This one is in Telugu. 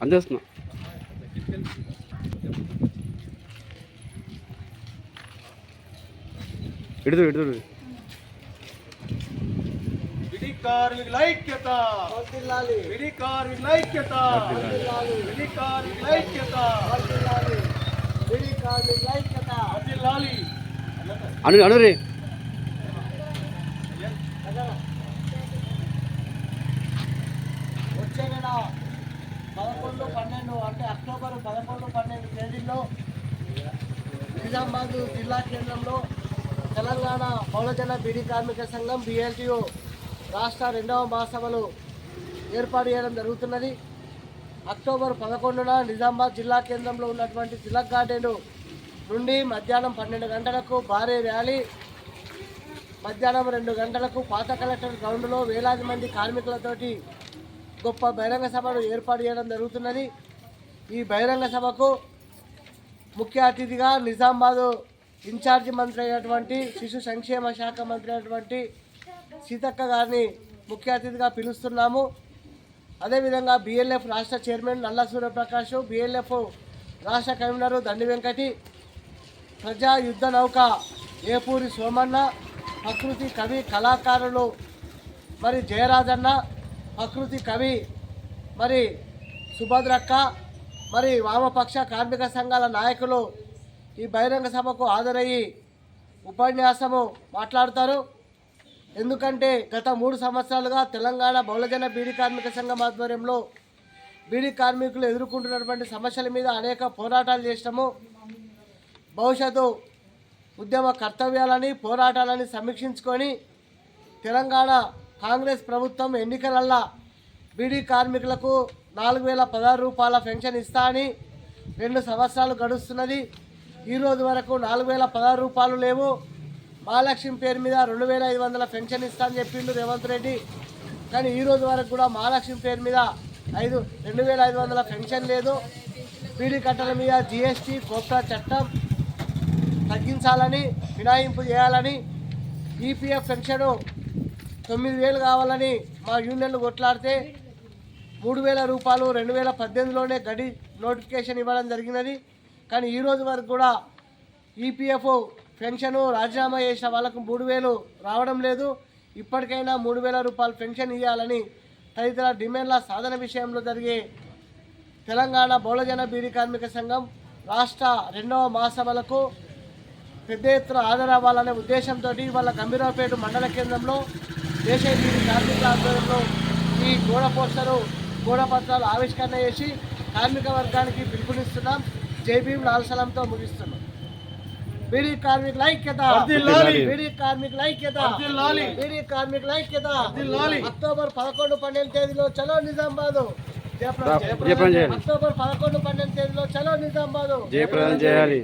అందేస్తున్నా. ఇడుదు ఇడుదు విడి కార్మికుల ఐక్యత విడి కార్మికుల ఐక్యత విడి కార్మికుల ఐక్యత వర్ధిల్లాలి. అను అనురి వచ్చే పదకొండు పన్నెండు అంటే అక్టోబర్ పదకొండు పన్నెండు తేదీల్లో నిజామాబాద్ జిల్లా కేంద్రంలో తెలంగాణ బహుళజన బీడీ కార్మిక సంఘం బిఎల్టీఓ రాష్ట్ర రెండవ మహాసభలు ఏర్పాటు చేయడం జరుగుతున్నది. అక్టోబర్ పదకొండున నిజామాబాద్ జిల్లా కేంద్రంలో ఉన్నటువంటి తిలక్ గార్డెన్ నుండి మధ్యాహ్నం పన్నెండు గంటలకు భారీ ర్యాలీ మధ్యాహ్నం రెండు గంటలకు పాత కలెక్టర్ గ్రౌండ్లో వేలాది మంది కార్మికులతోటి గొప్ప బహిరంగ సభను ఏర్పాటు చేయడం జరుగుతున్నది. ఈ బహిరంగ సభకు ముఖ్య అతిథిగా నిజామాబాదు ఇన్ఛార్జి మంత్రి అయినటువంటి శిశు సంక్షేమ శాఖ మంత్రి అయినటువంటి సీతక్క గారిని ముఖ్య అతిథిగా పిలుస్తున్నాము. అదేవిధంగా బిఎల్ఎఫ్ రాష్ట్ర చైర్మన్ నల్ల సూర్యప్రకాష్ బిఎల్ఎఫ్ రాష్ట్ర కన్వీనర్ దండి వెంకటి ప్రజా యుద్ధ నౌక ఏపూరి సోమన్న ప్రకృతి కవి కళాకారులు మరి జయరాజన్న ప్రకృతి కవి మరి సుభద్రక్క మరి వామపక్ష కార్మిక సంఘాల నాయకులు ఈ బహిరంగ సభకు హాజరయ్యి ఉపన్యాసము మాట్లాడతారు. ఎందుకంటే గత మూడు సంవత్సరాలుగా తెలంగాణ బహుళజన బీడీ కార్మిక సంఘం ఆధ్వర్యంలో బీడీ కార్మికులు ఎదుర్కొంటున్నటువంటి సమస్యల మీద అనేక పోరాటాలు చేసినాము. భవిష్యత్తు ఉద్యమ కర్తవ్యాలని పోరాటాలని సమీక్షించుకొని తెలంగాణ కాంగ్రెస్ ప్రభుత్వం ఎన్నికలల్లా బీడీ కార్మికులకు నాలుగు వేల పదహారు రూపాయల పెన్షన్ ఇస్తా అని రెండు సంవత్సరాలు గడుస్తున్నది. ఈరోజు వరకు నాలుగు వేల పదహారు రూపాయలు లేవు. మహాలక్ష్మి పేరు మీద రెండు వేల ఐదు వందల పెన్షన్ ఇస్తా అని చెప్పిండు రేవంత్ రెడ్డి. కానీ ఈరోజు వరకు కూడా మహాలక్ష్మి పేరు మీద ఐదు రెండు వేల ఐదు వందల పెన్షన్ లేదు. బీడీ కట్టల మీద జిఎస్టీ కోప్తా చట్టం తగ్గించాలని మినాయింపు చేయాలని ఈపీఎఫ్ పెన్షన్ తొమ్మిది వేలు కావాలని మా యూనియన్లు కొట్లాడితే మూడు వేల రూపాయలు రెండు వేల పద్దెనిమిదిలోనే గడి నోటిఫికేషన్ ఇవ్వడం జరిగినది. కానీ ఈ రోజు వరకు కూడా ఈపీఎఫ్ఓ పెన్షన్ రాజీనామా చేసిన వాళ్ళకు మూడు వేలు రావడం లేదు. ఇప్పటికైనా మూడు వేల రూపాయలు పెన్షన్ ఇవ్వాలని తదితర డిమాండ్ల సాధన విషయంలో జరిగే తెలంగాణ బహుళజన బీడీ కార్మిక సంఘం రాష్ట్ర రెండవ మహాసభలకు పెద్ద ఎత్తున హాజరవ్వాలనే ఉద్దేశంతో వాళ్ళ గంభీరావుపేట మండల కేంద్రంలో దేశీయ బీడీ కార్మికుల ఆధ్వర్యంలో ఈ గోడ పోస్టరు గోడ పత్రాలు ఆవిష్కరణ చేసి కార్మిక వర్గానికి పిలుపునిస్తున్నాం. జై భీమ్ లాల్ సలాంతో ముగిస్తున్నాం. బీడీ కార్మికుల ఐక్యత. బీడీ కార్మికుల ఐక్యత. బీడీ కార్మికుల ఐక్యత. అక్టోబర్ పదకొండు పన్నెండు తేదీలో చలో నిజామాబాద్ అక్టోబర్ పదకొండు పన్నెండు తేదీలో చలో నిజామాబాద్ జయప్రదం చేయాలి.